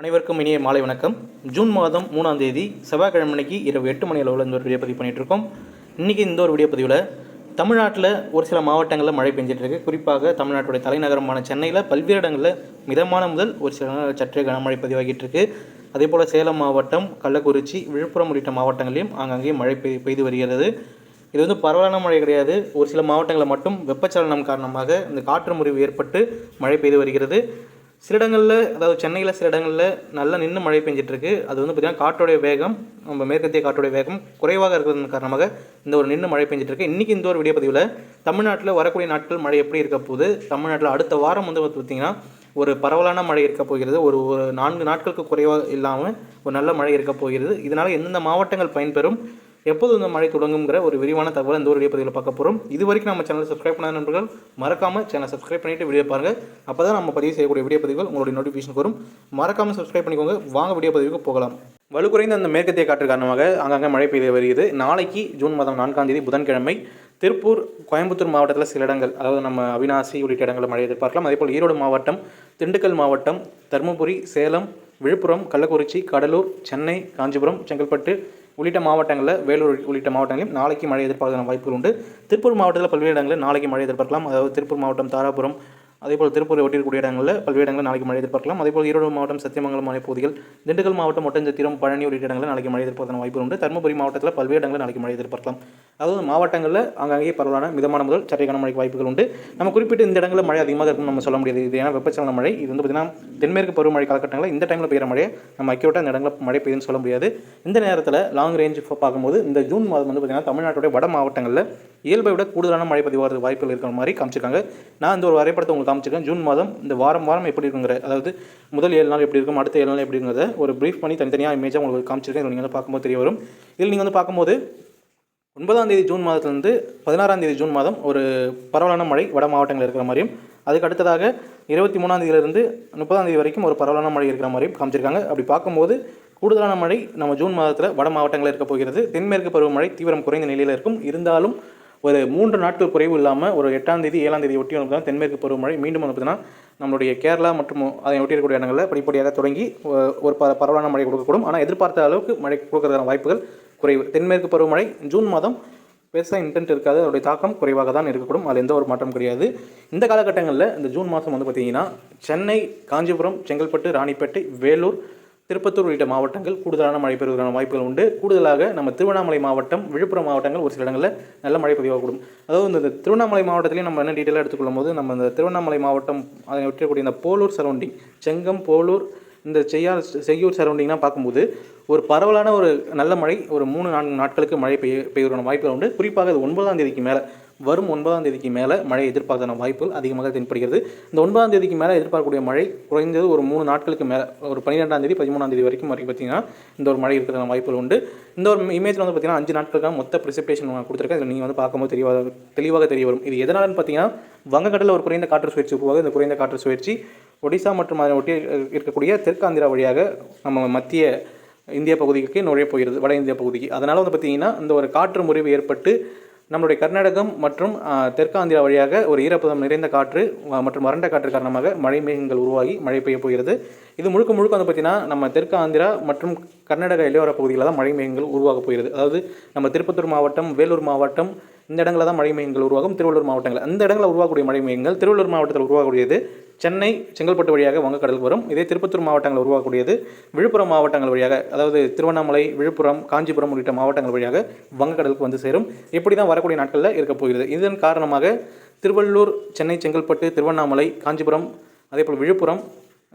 அனைவருக்கும் இனிய மாலை வணக்கம். ஜூன் மாதம் மூணாம் தேதி செவ்வாய்க்கிழமை அன்னைக்கு இரவு எட்டு மணி அளவில் இந்த ஒரு வீடியோ பதிவு பண்ணிட்டு இருக்கோம் இன்றைக்கி இந்த ஒரு வீடியோ பதிவில் தமிழ்நாட்டில் ஒரு சில மாவட்டங்களில் மழை பெஞ்சிட்டு இருக்கு குறிப்பாக தமிழ்நாட்டுடைய தலைநகரமான சென்னையில் பல்வேறு இடங்களில் மிதமான முதல் ஒரு சில சற்றே கனமழை பதிவாகிட்டு இருக்கு அதே போல் சேலம் மாவட்டம் கள்ளக்குறிச்சி விழுப்புரம் உள்ளிட்ட மாவட்டங்களிலும் ஆங்காங்கே மழை பெய் பெய்து வருகிறது. இது வந்து பரவலான மழை கிடையாது. ஒரு சில மாவட்டங்களில் மட்டும் வெப்பச்சலனம் காரணமாக இந்த காற்று முறிவு ஏற்பட்டு மழை பெய்து வருகிறது. சில இடங்களில் அதாவது சென்னையில் சில இடங்களில் நல்லா நின்று மழை பெஞ்சிட்ருக்கு. அது வந்து பார்த்திங்கன்னா காற்றோடைய வேகம் நம்ம மேற்கத்திய காற்றோடைய வேகம் குறைவாக இருக்கிறது காரணமாக இந்த ஒரு நின்று மழை பெஞ்சிட்ருக்கு. இன்றைக்கி இந்த ஒரு வீடியோ பதிவில் தமிழ்நாட்டில் வரக்கூடிய நாட்கள் மழை எப்படி இருக்க போகுது தமிழ்நாட்டில் அடுத்த வாரம் வந்து பார்த்திங்கன்னா ஒரு பரவலான மழை இருக்க போகிறது ஒரு ஒரு நான்கு நாட்களுக்கு குறைவாக இல்லாமல் ஒரு நல்ல மழை இருக்க போகிறது. இதனால் எந்தெந்த மாவட்டங்கள் பயன்பெறும் எப்போது இந்த மழை தொடங்குங்கிற ஒரு விரிவான தகவல் இந்த ஒரு வீடியோ பதிவில் பார்க்க போகிறோம் இது வரைக்கும் நம்ம சேனலை சப்ஸ்கிரைப் பண்ணாத நண்பர்கள் மறக்காமல் சேனல் சப்ஸ்கிரைப் பண்ணிட்டு வீடியோ பாருங்கள் அப்போ தான் நம்ம பதிவு செய்யக்கூடிய வீடியோ பதிவுகள் உங்களுடைய நோட்டிஃபிகேஷன் வரும். மறக்காமல் சப்ஸ்கிரைப் பண்ணிக்கோங்க. வாங்க வீடியோ பதிவுக்கு போகலாம். வலுக்குறைந்த அந்த மேற்கத்திய காற்று காரணமாக அங்கங்கே மழை பெய்து வருகிறது. நாளைக்கு ஜூன் மாதம் நான்காம் தேதி புதன்கிழமை திருப்பூர் கோயம்புத்தூர் மாவட்டத்தில் சில இடங்கள் அதாவது நம்ம அவினாசி உள்ளிட்ட இடங்களில் மழை எதிர்பார்க்கலாம். அதேபோல் ஈரோடு மாவட்டம் திண்டுக்கல் மாவட்டம் தருமபுரி சேலம் விழுப்புரம் கள்ளக்குறிச்சி கடலூர் சென்னை காஞ்சிபுரம் செங்கல்பட்டு உள்ளிட்ட மாவட்டங்களில் வேலூர் உள்ளிட்ட மாவட்டங்களிலும் நாளைக்கு மழை எதிர்பார்க்கான வாய்ப்புகள் உண்டு. திருப்பூர் மாவட்டத்தில் பல்வேறு இடங்களில் நாளைக்கு மழை எதிர்பார்க்கலாம். அதாவது திருப்பூர் மாவட்டம் தாராபுரம் அதேபோல் திருப்பூரை ஒட்டியிருக்கூடிய இடங்களில் பல்வேறு இடங்களில் நாளைக்கு மழை எதிர்பார்க்கலாம். அதேபோல் ஈரோடு மாவட்டம் சத்தியமங்கலம் மலைப்பகுதிகள் திண்டுக்கல் மாவட்டம் ஒட்டஞ்சத்திரம் பழனி உள்ளிட்ட இடங்களில் நாளைக்கு மழை எதிர்பார்க்க வாய்ப்பு உண்டு. தருமபுரி மாவட்டத்தில் பல்வேறு இடங்களில் நாளைக்கு மழை எதிர்பார்க்கலாம். அதாவது மாவட்டங்களில் அங்கங்கே பரவலான மிதமான முதல் சற்றை கனமழைக்கு வாய்ப்புகள் உண்டு. நம்ம குறிப்பிட்டு இந்த இடங்களில் மழை அதிகமாக இருக்கும்னு நம்ம சொல்ல முடியாது. இது ஏன்னா வெப்பச்சலன மழை. இது வந்து பார்த்திங்கன்னா தென்மேற்கு பருவமழை காலகட்டங்களில் இந்த டைமில் பெய்கிற மழையை நம்ம அக்கியோட்ட இந்த இடங்களில் மழை பெய்யுதுன்னு சொல்ல முடியாது. இந்த நேரத்தில் லாங் ரேஞ்ச் பார்க்கும்போது இந்த ஜூன் மாதம் வந்து பார்த்திங்கன்னா தமிழ்நாட்டுடைய வட மாவட்டங்களில் இயல்பை விட கூடுதலான மழை பதிவாகிறது வாய்ப்புகள் இருக்கிற மாதிரி காமிச்சிருக்காங்க. நான் இந்த ஒரு வரைபடத்தை உங்களுக்கு காமிச்சிருக்கேன். ஜூன் மாதம் இந்த வாரம் வாரம் எப்படி இருக்குங்கிற அதாவது முதல் ஏழு நாள் எப்படி இருக்கும் அடுத்த ஏழு நாள் எப்படி இருக்குங்கிறத ஒரு ப்ரீஃப் பண்ணி தனித்தனியாக இமேஜாக உங்களுக்கு காமிச்சிருக்கேன். இதில் நீங்கள் வந்து பார்க்கும்போது தெரிய வரும். இதில் நீங்கள் வந்து பார்க்கும்போது ஒன்பதாம் தேதி ஜூன் மாதத்துலேருந்து பதினாறாம் தேதி ஜூன் மாதம் ஒரு பரவலான மழை வட மாவட்டங்களில் இருக்கிற மாதிரியும் அதுக்கு அடுத்ததாக இருபத்தி மூணாம் தேதியிலிருந்து முப்பதாம் தேதி வரைக்கும் ஒரு பரவலான மழை இருக்கிற மாதிரியும் காமிச்சிருக்காங்க. அப்படி பார்க்கும்போது கூடுதலான மழை நம்ம ஜூன் மாதத்தில் வட மாவட்டங்களில் இருக்க போகிறது. தென்மேற்கு பருவமழை தீவிரம் குறைந்த நிலையில் இருக்கும். இருந்தாலும் ஒரு மூன்று நாட்கள் குறைவு இல்லாமல் ஒரு எட்டாம் தேதி ஏழாம் தேதி ஒட்டி வந்து தென்மேற்கு பருவமழை மீண்டும் வந்து பார்த்தீங்கன்னா நம்மளுடைய கேரளா மற்றும் அதை ஒட்டி இருக்கக்கூடிய இடங்களில் படிப்படியாக தொடங்கி ஒரு ப பரவலான மழை கொடுக்கக்கூடும். ஆனால் எதிர்பார்த்த அளவுக்கு மழை கொடுக்கறதுக்கான வாய்ப்புகள் குறைவு. தென்மேற்கு பருவமழை ஜூன் மாதம் பெருசாக இன்டென்ட் இருக்காது. அதோடைய தாக்கம் குறைவாக தான் இருக்கக்கூடும். அதில் எந்த ஒரு மாற்றம் கிடையாது. இந்த காலகட்டங்களில் இந்த ஜூன் மாதம் வந்து பார்த்திங்கன்னா சென்னை காஞ்சிபுரம் செங்கல்பட்டு ராணிப்பேட்டை வேலூர் திருப்பத்தூர் உள்ளிட்ட மாவட்டங்கள் கூடுதலான மழை பெறுவதற்கான வாய்ப்புகள் உண்டு. கூடுதலாக நம்ம திருவண்ணாமலை மாவட்டம் விழுப்புரம் மாவட்டங்கள் ஒரு சில இடங்களில் நல்ல மழை பதிவாகக்கூடும். அதாவது இந்த திருவண்ணாமலை மாவட்டத்திலையும் நம்ம என்ன டீட்டெயிலாக எடுத்துக்கொள்ளும் போது நம்ம இந்த திருவண்ணாமலை மாவட்டம் அதை ஒட்டியக்கூடிய இந்த போலூர் சரௌண்டிங் செங்கம் போலூர் இந்த செய்யார் செய்யூர் சரௌண்டிங்லாம் பார்க்கும்போது ஒரு பரவலான ஒரு நல்ல மழை ஒரு மூணு நான்கு நாட்களுக்கு மழை பெய்ய பெய்வதற்கான வாய்ப்புகள் உண்டு. குறிப்பாக அது ஒன்பதாம் தேதிக்கு மேலே வரும் ஒன்பதாம் தேதிக்கு மேலே மழை எதிர்பார்க்கான வாய்ப்புகள் அதிகமாக தென்படுகிறது. இந்த ஒன்பதாம் தேதிக்கு மேலே எதிர்பார்க்கக்கூடிய மழை குறைந்தது ஒரு மூணு நாட்களுக்கு மேலே ஒரு பன்னிரெண்டாம் தேதி பதிமூணாம் தேதி வரைக்கும் வரைக்கும் பார்த்தீங்கன்னா இந்த ஒரு மழை இருக்கிறதான வாய்ப்புகள் உண்டு. இந்த ஒரு இமேஜில் வந்து பார்த்தீங்கன்னா அஞ்சு நாட்களுக்காக மொத்த ப்ரிசிப்டேஷன் கொடுத்துருக்கேன். இதில் நீங்கள் வந்து பார்க்கும்போது தெளிவாக தெளிவாக தெரிய வரும். இது எதனாலன்னு பார்த்தீங்கன்னா வங்கக்கடலில் ஒரு குறைந்த காற்று சுழற்சி உருவாக இந்த குறைந்த காற்று சுழற்சி ஒடிசா மற்றும் அதை ஒட்டி இருக்கக்கூடிய தெற்காந்திரா வழியாக நம்ம மத்திய இந்திய பகுதிக்கு நுழைய போகிறது வட இந்திய பகுதிக்கு. அதனால் வந்து பார்த்திங்கன்னா இந்த ஒரு காற்று முறிவு ஏற்பட்டு நம்மளுடைய கர்நாடகம் மற்றும் தெற்காந்திரா வழியாக ஒரு ஈரப்பதம் நிறைந்த காற்று மற்றும் வறண்ட காற்று காரணமாக மழை மேகங்கள் உருவாகி மழை பெய்ய போகிறது. இது முழுக்க முழுக்க வந்து பார்த்திங்கன்னா நம்ம தெற்கு ஆந்திரா மற்றும் கர்நாடக எல்லையோர பகுதிகளில் தான் மழை மேகங்கள் உருவாக போகிறது. அதாவது நம்ம திருப்பத்தூர் மாவட்டம் வேலூர் மாவட்டம் இந்த இடங்களில் தான் மழை மேகங்கள் உருவாகும். திருவள்ளூர் மாவட்டங்கள். அந்த இடங்களில் உருவாகக்கூடிய மழை மேகங்கள் திருவள்ளூர் மாவட்டத்தில் உருவாகக்கூடியது சென்னை செங்கல்பட்டு வழியாக வங்கக்கடலுக்கு வரும். இதே திருப்பத்தூர் மாவட்டங்கள் உருவாகக்கூடியது விழுப்புரம் மாவட்டங்கள் வழியாக அதாவது திருவண்ணாமலை விழுப்புரம் காஞ்சிபுரம் உள்ளிட்ட மாவட்டங்கள் வழியாக வங்கக்கடலுக்கு வந்து சேரும். இப்படி தான் வரக்கூடிய நாட்களில் இருக்க போகிறது. இதன் காரணமாக திருவள்ளூர் சென்னை செங்கல்பட்டு திருவண்ணாமலை காஞ்சிபுரம் அதேபோல் விழுப்புரம்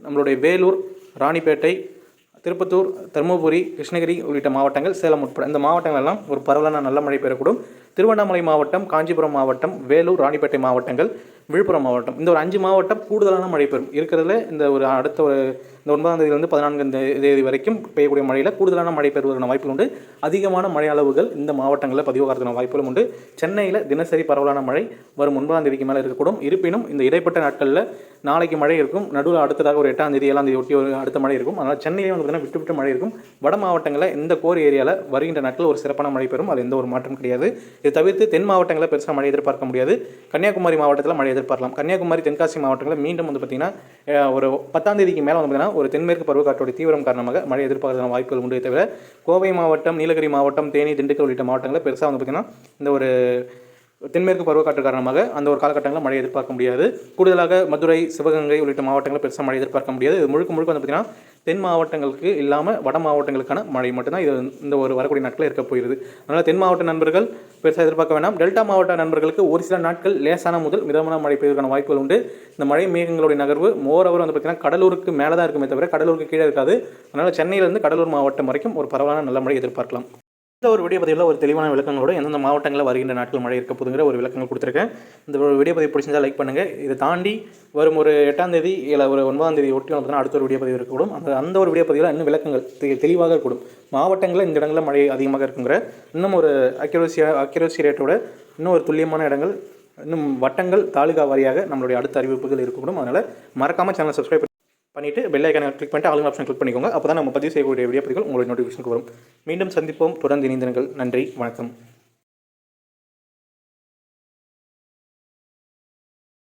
நம்மளுடைய வேலூர் ராணிப்பேட்டை திருப்பத்தூர் தருமபுரி கிருஷ்ணகிரி உள்ளிட்ட மாவட்டங்கள் சேலம் உட்பட. இந்த மாவட்டங்கள் எல்லாம் ஒரு பரவலான நல்ல மழை பெறக்கூடும். திருவண்ணாமலை மாவட்டம் காஞ்சிபுரம் மாவட்டம் வேலூர் ராணிப்பேட்டை மாவட்டங்கள் விழுப்புரம் மாவட்டம். இந்த ஒரு அஞ்சு மாவட்டம் கூடுதலான மழை பெறும். இருக்கிறதுல இந்த ஒரு அடுத்த ஒரு இந்த ஒன்பதாம் தேதியிலிருந்து பதினான்காம் தேதி வரைக்கும் பெய்யக்கூடிய மழையில் கூடுதலான மழை பெறுவதற்கான வாய்ப்புகள் உண்டு. அதிகமான மழை அளவுகள் இந்த மாவட்டங்களில் பதிவாகிறதுக்கான வாய்ப்புகளும் உண்டு. சென்னையில் தினசரி பரவலான மழை வரும் ஒன்பதாம் தேதிக்கு மேலே இருக்கக்கூடும். இருப்பினும் இந்த இடைப்பட்ட நாட்களில் நாளைக்கு மழை இருக்கும். நடுவில் அடுத்ததாக ஒரு எட்டாம் தேதி ஏழாம் தேதி ஒட்டி ஒரு அடுத்த மழை இருக்கும். அதனால் சென்னையில் வந்து பார்த்தீங்கன்னா விட்டு விட்டு மழை இருக்கும். வட மாவட்டங்களில் இந்த கோர் ஏரியாவில் வருகின்ற நாட்கள் ஒரு சிறப்பான மழை பெறும். அது எந்த ஒரு மாற்றம் கிடையாது. இது தவிர்த்து தென் மாவட்டங்களில் பெருசாக மழை எதிர்பார்க்க முடியாது. கன்னியாகுமரி மாவட்டத்தில் மழை எதிர்பார்க்கலாம். கன்னியாகுமரி தென்காசி மாவட்டங்களில் மீண்டும் வந்து பார்த்திங்கன்னா ஒரு பத்தாம் தேதிக்கு மேலே வந்து பார்த்திங்கன்னா ஒரு தென்மேற்கு பருவக்காற்றோட தீவிரம் காரணமாக மழை எதிர்பார்க்காத வாய்ப்புகள் உண்டு தவிர கோவை மாவட்டம் நீலகிரி மாவட்டம் தேனி திண்டுக்கல் உள்ளிட்ட மாவட்டங்களில் பெருசாக வந்து பார்த்திங்கன்னா இந்த ஒரு தென்மேற்கு பருவக்காற்று காரணமாக அந்த ஒரு காலகட்டங்களில் மழை எதிர்பார்க்க முடியாது. கூடுதலாக மதுரை சிவகங்கை உள்ளிட்ட மாவட்டங்களில் பெருசாக மழை எதிர்பார்க்க முடியாது. இது முழுக்க முழுக்க வந்து பார்த்திங்கன்னா தென் மாவட்டங்களுக்கு இல்லாமல் வட மாவட்டங்களுக்கான மழை மட்டும்தான் இது இந்த ஒரு வரக்கூடிய நாட்களில் இருக்க போயிருது அதனால் தென் மாவட்ட நண்பர்கள் பெருசாக எதிர்பார்க்க வேண்டாம் டெல்டா மாவட்ட நண்பர்களுக்கு ஒரு சில நாட்கள் லேசான முதல் மிதமான மழை பெய்வதற்கான வாய்ப்புகள் உண்டு. இந்த மழை மேகங்களுடைய நகர்வு மோரவர் வந்து பார்த்திங்கன்னா கடலூருக்கு மேலே தான் இருக்குமே தவிர கடலூருக்கு கீழே இருக்காது. அதனால் சென்னையிலேருந்து கடலூர் மாவட்டம் வரைக்கும் ஒரு பரவலான நல்ல மழை எதிர்பார்க்கலாம். இந்த ஒரு வீடியோ பதிவில் ஒரு தெளிவான விளக்கங்களோட எந்தெந்த மாவட்டங்களில் வருகின்ற நாட்கள் மழை இருக்க போதுங்கிற ஒரு விளக்கங்கள் கொடுத்துருக்கேன். இந்த ஒரு வீடியோ பதிவு பிடிச்சிருந்தா லைக் பண்ணுங்கள் இதை தாண்டி வரும் ஒரு எட்டாம் தேதி இல்லை ஒரு ஒன்பதாம் தேதி ஒட்டி வந்து அடுத்த ஒரு வீடியோ பதிவு இருக்கக்கூடும். அந்த அந்த ஒரு வீடியோ பதிவில் இன்னும் விளக்கங்கள் தெ- தெளிவாக இருக்கக்கூடும் மாவட்டங்களில் இந்த இடங்களில் மழை அதிகமாக இருக்குங்கிற இன்னும் ஒரு அக்யூரசி அக்யூரசி ரேட்டோட இன்னும் ஒரு துல்லியமான இடங்கள் இன்னும் வட்டங்கள் தாலுகா வாரியாக நம்மளுடைய அடுத்த அறிவிப்புகள் இருக்கக்கூடும். அதனால் மறக்காமல் சேனல் சப்ஸ்கிரைப் பண்ணிவிட்டு பெல் ஐக்கான கிளிக் பண்ணிட்டு ஆளுங்க ஆப்ஷன் கிளிக் பண்ணிக்கோங்க. அப்போ தான் நம்ம பதிவு செய்யக்கூடிய வீடியோ பதிவுகள் உங்களுடைய நோட்டிஃபிகேஷனுக்கு வரும். மீண்டும் சந்திப்போம். தொடர்ந்து இணைந்திருங்கள். நன்றி. வணக்கம்.